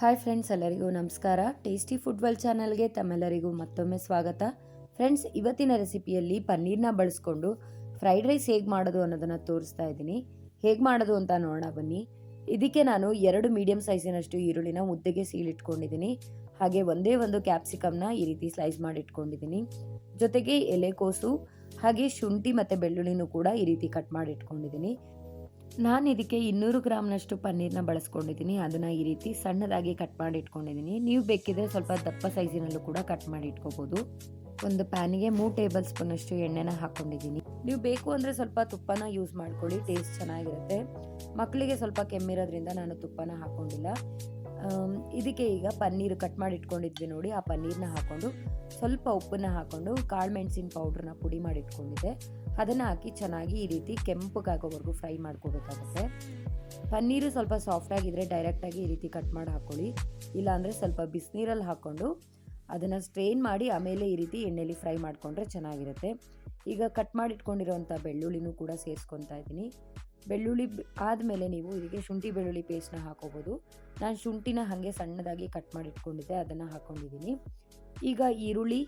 Hi friends, ಎಲ್ಲರಿಗೂ ನಮಸ್ಕಾರ. Tasty food ಚಾನಲ್ಗೆ ತಮ್ಮೆಲ್ಲರಿಗೂ ಮತ್ತೊಮ್ಮೆ ಸ್ವಾಗತ. ಫ್ರೆಂಡ್ಸ್, ಇವತ್ತಿನ ರೆಸಿಪಿಯಲ್ಲಿ ಪನ್ನೀರ್ನ ಬಳಸ್ಕೊಂಡು ಫ್ರೈಡ್ ರೈಸ್ ಹೇಗೆ ಮಾಡೋದು ಅನ್ನೋದನ್ನು ತೋರಿಸ್ತಾ ಇದ್ದೀನಿ. ಹೇಗೆ ಮಾಡೋದು ಅಂತ ನೋಡೋಣ ಬನ್ನಿ. ಇದಕ್ಕೆ ನಾನು ಎರಡು ಮೀಡಿಯಂ ಸೈಜಿನಷ್ಟು ಈರುಳ್ಳಿನ ಮುದ್ದೆಗೆ ಸೀಳಿಟ್ಕೊಂಡಿದ್ದೀನಿ. ಹಾಗೆ ಒಂದೇ ಒಂದು ಕ್ಯಾಪ್ಸಿಕಮ್ನ ಈ ರೀತಿ ಸ್ಲೈಸ್ ಮಾಡಿ ಇಟ್ಕೊಂಡಿದ್ದೀನಿ ಜೊತೆಗೆ ಎಲೆಕೋಸು ಹಾಗೆ ಶುಂಠಿ ಮತ್ತು ಬೆಳ್ಳುಳ್ಳಿನೂ ಕೂಡ ಈ ರೀತಿ ಕಟ್ ಮಾಡಿ ಇಟ್ಕೊಂಡಿದ್ದೀನಿ ನಾನು ಇದಕ್ಕೆ ಇನ್ನೂರು ಗ್ರಾಮ್ನಷ್ಟು ಪನ್ನೀರ್ನ ಬಳಸ್ಕೊಂಡಿದ್ದೀನಿ. ಅದನ್ನು ಈ ರೀತಿ ಸಣ್ಣದಾಗಿ ಕಟ್ ಮಾಡಿ ಇಟ್ಕೊಂಡಿದ್ದೀನಿ. ನೀವು ಬೇಕಿದ್ರೆ ಸ್ವಲ್ಪ ದಪ್ಪ ಸೈಜಿನಲ್ಲೂ ಕೂಡ ಕಟ್ ಮಾಡಿ ಇಟ್ಕೋಬೋದು. ಒಂದು ಪ್ಯಾನಿಗೆ ಮೂರು ಟೇಬಲ್ ಸ್ಪೂನಷ್ಟು ಎಣ್ಣೆನ ಹಾಕ್ಕೊಂಡಿದ್ದೀನಿ ನೀವು ಬೇಕು ಅಂದರೆ ಸ್ವಲ್ಪ ತುಪ್ಪನ ಯೂಸ್ ಮಾಡ್ಕೊಳ್ಳಿ. ಟೇಸ್ಟ್ ಚೆನ್ನಾಗಿರುತ್ತೆ. ಮಕ್ಕಳಿಗೆ ಸ್ವಲ್ಪ ಕೆಮ್ಮಿರೋದ್ರಿಂದ ನಾನು ತುಪ್ಪನ ಹಾಕ್ಕೊಂಡಿಲ್ಲ ಇದಕ್ಕೆ ಈಗ ಪನ್ನೀರು ಕಟ್ ಮಾಡಿ ಇಟ್ಕೊಂಡಿದ್ವಿ ನೋಡಿ. ಆ ಪನ್ನೀರ್ನ ಹಾಕ್ಕೊಂಡು ಸ್ವಲ್ಪ ಉಪ್ಪನ್ನ ಹಾಕ್ಕೊಂಡು ಕಾಳು ಮೆಣಸಿನ ಪೌಡ್ರನ್ನ ಪುಡಿ ಮಾಡಿ ಇಟ್ಕೊಂಡಿದ್ದೆ ಅದನ್ನು ಹಾಕಿ ಚೆನ್ನಾಗಿ ಈ ರೀತಿ ಕೆಂಪಗಾಗೋವರೆಗೂ ಫ್ರೈ ಮಾಡ್ಕೋಬೇಕಾಗುತ್ತೆ. ಪನ್ನೀರು ಸ್ವಲ್ಪ ಸಾಫ್ಟ್ ಆಗಿದ್ರೆ ಡೈರೆಕ್ಟಾಗಿ ಈ ರೀತಿ ಕಟ್ ಮಾಡಿ ಹಾಕ್ಕೊಳ್ಳಿ ಇಲ್ಲಾಂದರೆ ಸ್ವಲ್ಪ ಬಿಸಿನೀರಲ್ಲಿ ಹಾಕ್ಕೊಂಡು ಅದನ್ನು ಸ್ಟ್ರೈನ್ ಮಾಡಿ ಆಮೇಲೆ ಈ ರೀತಿ ಎಣ್ಣೆಲಿ ಫ್ರೈ ಮಾಡಿಕೊಂಡ್ರೆ ಚೆನ್ನಾಗಿರುತ್ತೆ. ಈಗ ಕಟ್ ಮಾಡಿ ಇಟ್ಕೊಂಡಿರೋಂಥ ಬೆಳ್ಳುಳ್ಳಿನೂ ಕೂಡ ಸೇರಿಸ್ಕೊತಾ ಇದ್ದೀನಿ. ಬೆಳ್ಳುಳ್ಳಿ ಆದಮೇಲೆ ನೀವು ಇದಕ್ಕೆ ಶುಂಠಿ ಬೆಳ್ಳುಳ್ಳಿ ಪೇಸ್ಟ್ನ ಹಾಕೋಬೋದು. ನಾನು ಶುಂಠಿನ ಹಾಗೆ ಸಣ್ಣದಾಗಿ ಕಟ್ ಮಾಡಿ ಇಟ್ಕೊಂಡಿದ್ದೆ ಅದನ್ನು ಹಾಕ್ಕೊಂಡಿದ್ದೀನಿ ಈಗ ಈರುಳ್ಳಿ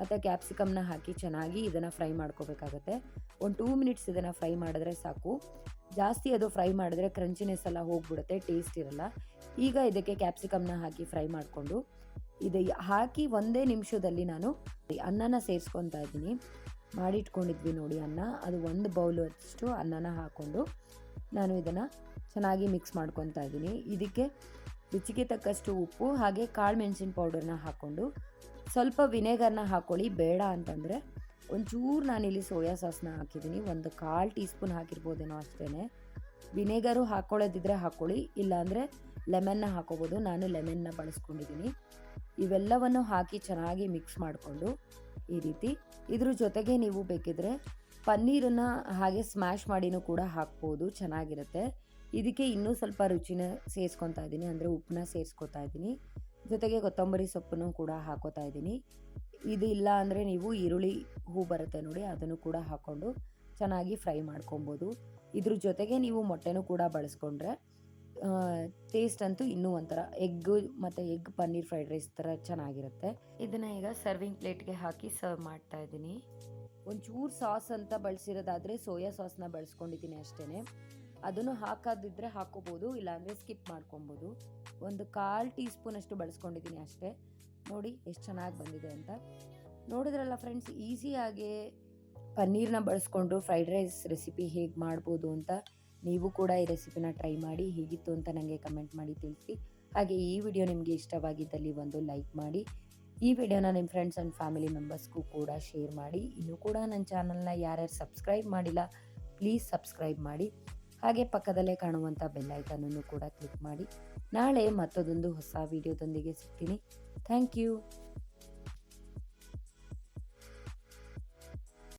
ಮತ್ತು ಕ್ಯಾಪ್ಸಿಕಮ್ನ ಹಾಕಿ ಚೆನ್ನಾಗಿ ಇದನ್ನು ಫ್ರೈ ಮಾಡ್ಕೋಬೇಕಾಗತ್ತೆ. ಒಂದು ಟೂ ಮಿನಿಟ್ಸ್ ಇದನ್ನು ಫ್ರೈ ಮಾಡಿದ್ರೆ ಸಾಕು. ಜಾಸ್ತಿ ಅದು ಫ್ರೈ ಮಾಡಿದ್ರೆ ಕ್ರಂಚಿನೆಸ್ ಎಲ್ಲ ಹೋಗ್ಬಿಡುತ್ತೆ ಟೇಸ್ಟ್ ಇರಲ್ಲ. ಈಗ ಇದಕ್ಕೆ ಕ್ಯಾಪ್ಸಿಕಮ್ನ ಹಾಕಿ ಫ್ರೈ ಮಾಡಿಕೊಂಡು, ಇದು ಹಾಕಿ ಒಂದೇ ನಿಮಿಷದಲ್ಲಿ ನಾನು ಅನ್ನನ ಸೇರಿಸ್ಕೊತಾ ಇದ್ದೀನಿ. ಮಾಡಿಟ್ಕೊಂಡಿದ್ವಿ ನೋಡಿ ಅನ್ನ. ಅದು ಒಂದು ಬೌಲು ಅಷ್ಟು ಅನ್ನನ ಹಾಕ್ಕೊಂಡು ನಾನು ಇದನ್ನು ಚೆನ್ನಾಗಿ ಮಿಕ್ಸ್ ಮಾಡ್ಕೊತಾ ಇದ್ದೀನಿ. ಇದಕ್ಕೆ ರುಚಿಗೆ ತಕ್ಕಷ್ಟು ಉಪ್ಪು ಹಾಗೆ ಕಾಳು ಮೆಣಸಿನ ಪೌಡರ್ನ ಹಾಕ್ಕೊಂಡು ಸ್ವಲ್ಪ ವಿನೆಗರ್ನ ಹಾಕ್ಕೊಳ್ಳಿ ಬೇಡ ಅಂತಂದರೆ ಒಂಚೂರು ನಾನಿಲ್ಲಿ ಸೋಯಾ ಸಾಸ್ನ ಹಾಕಿದ್ದೀನಿ. ಒಂದು ಕಾಲು ಟೀ ಸ್ಪೂನ್ ಹಾಕಿರ್ಬೋದೇನೋ ಅಷ್ಟೇ ವಿನೆಗರು ಹಾಕ್ಕೊಳ್ಳೋದಿದ್ರೆ ಹಾಕ್ಕೊಳ್ಳಿ ಇಲ್ಲಾಂದರೆ ಲೆಮನ್ನ ಹಾಕೋಬೋದು. ನಾನು ಲೆಮನ್ನ ಬಳಸ್ಕೊಂಡಿದ್ದೀನಿ. ಇವೆಲ್ಲವನ್ನು ಹಾಕಿ ಚೆನ್ನಾಗಿ ಮಿಕ್ಸ್ ಮಾಡಿಕೊಂಡು ಈ ರೀತಿ. ಇದ್ರ ಜೊತೆಗೆ ನೀವು ಬೇಕಿದ್ರೆ ಪನ್ನೀರನ್ನು ಹಾಗೆ ಸ್ಮ್ಯಾಶ್ ಮಾಡಿನೂ ಕೂಡ ಹಾಕ್ಬೋದು, ಚೆನ್ನಾಗಿರುತ್ತೆ. ಇದಕ್ಕೆ ಇನ್ನೂ ಸ್ವಲ್ಪ ರುಚಿನ ಸೇರಿಸ್ಕೊತಾ ಇದ್ದೀನಿ ಅಂದರೆ ಉಪ್ಪನ್ನ ಸೇರಿಸ್ಕೊತಾ ಇದ್ದೀನಿ ಜೊತೆಗೆ ಕೊತ್ತಂಬರಿ ಸೊಪ್ಪನ್ನು ಕೂಡ ಹಾಕೋತಾ ಇದ್ದೀನಿ ಇದು ಇಲ್ಲ ಅಂದರೆ ನೀವು ಈರುಳ್ಳಿ ಹೂ ಬರುತ್ತೆ ನೋಡಿ, ಅದನ್ನು ಕೂಡ ಹಾಕ್ಕೊಂಡು ಚೆನ್ನಾಗಿ ಫ್ರೈ ಮಾಡ್ಕೊಬೋದು. ಇದ್ರ ಜೊತೆಗೆ ನೀವು ಮೊಟ್ಟೆನೂ ಕೂಡ ಬಳಸ್ಕೊಂಡ್ರೆ ಟೇಸ್ಟ್ ಅಂತೂ ಇನ್ನೂ ಒಂಥರ ಎಗ್ ಮತ್ತು ಎಗ್ ಪನ್ನೀರ್ ಫ್ರೈಡ್ ರೈಸ್ ಥರ ಚೆನ್ನಾಗಿರುತ್ತೆ. ಇದನ್ನು ಈಗ ಸರ್ವಿಂಗ್ ಪ್ಲೇಟ್ಗೆ ಹಾಕಿ ಸರ್ವ್ ಮಾಡ್ತಾ ಇದ್ದೀನಿ. ಒಂಚೂರು ಸಾಸ್ ಅಂತ ಬಳಸಿರೋದಾದರೆ ಸೋಯಾ ಸಾಸ್ನ ಬಳಸ್ಕೊಂಡಿದ್ದೀನಿ ಅಷ್ಟೇ ಅದನ್ನು ಹಾಕೋದಿದ್ರೆ ಹಾಕೋಬೋದು ಇಲ್ಲಾಂದರೆ ಸ್ಕಿಪ್ ಮಾಡ್ಕೊಬೋದು. ಒಂದು ಕಾಲು ಟೀ ಸ್ಪೂನ್ ಅಷ್ಟು ಬಳಸ್ಕೊಂಡಿದ್ದೀನಿ ಅಷ್ಟೇ. ನೋಡಿ ಎಷ್ಟು ಚೆನ್ನಾಗಿ ಬಂದಿದೆ ಅಂತ. ನೋಡಿದ್ರಲ್ಲ ಫ್ರೆಂಡ್ಸ್ ಈಸಿಯಾಗಿ ಪನ್ನೀರ್ನ ಬಳಸ್ಕೊಂಡು ಫ್ರೈಡ್ ರೈಸ್ ರೆಸಿಪಿ ಹೇಗೆ ಮಾಡ್ಬೋದು ಅಂತ. ನೀವು ಕೂಡ ಈ ರೆಸಿಪಿನ ಟ್ರೈ ಮಾಡಿ, ಹೇಗಿತ್ತು ಅಂತ ನನಗೆ ಕಮೆಂಟ್ ಮಾಡಿ ತಿಳಿಸಿ. ಹಾಗೆ ಈ ವಿಡಿಯೋ ನಿಮಗೆ ಇಷ್ಟವಾಗಿದ್ದಲ್ಲಿ ಒಂದು ಲೈಕ್ ಮಾಡಿ, ಈ ವಿಡಿಯೋನ ನಿಮ್ಮ ಫ್ರೆಂಡ್ಸ್ ಆ್ಯಂಡ್ ಫ್ಯಾಮಿಲಿ ಮೆಂಬರ್ಸ್ಗೂ ಕೂಡ ಶೇರ್ ಮಾಡಿ. ಇನ್ನೂ ಕೂಡ ನನ್ನ ಚಾನಲ್ನ ಯಾರ್ಯಾರು ಸಬ್ಸ್ಕ್ರೈಬ್ ಮಾಡಿಲ್ಲ, ಪ್ಲೀಸ್ ಸಬ್ಸ್ಕ್ರೈಬ್ ಮಾಡಿ. ಹಾಗೆ ಪಕ್ಕದಲ್ಲೇ ಕಾಣುವಂಥ ಬೆಲ್ಲೈಕನನ್ನು ಕೂಡ ಕ್ಲಿಕ್ ಮಾಡಿ. ನಾಳೆ ಮತ್ತೊಂದು ಹೊಸ ವಿಡಿಯೋದೊಂದಿಗೆ ಸಿಗ್ತೀನಿ. Thank you.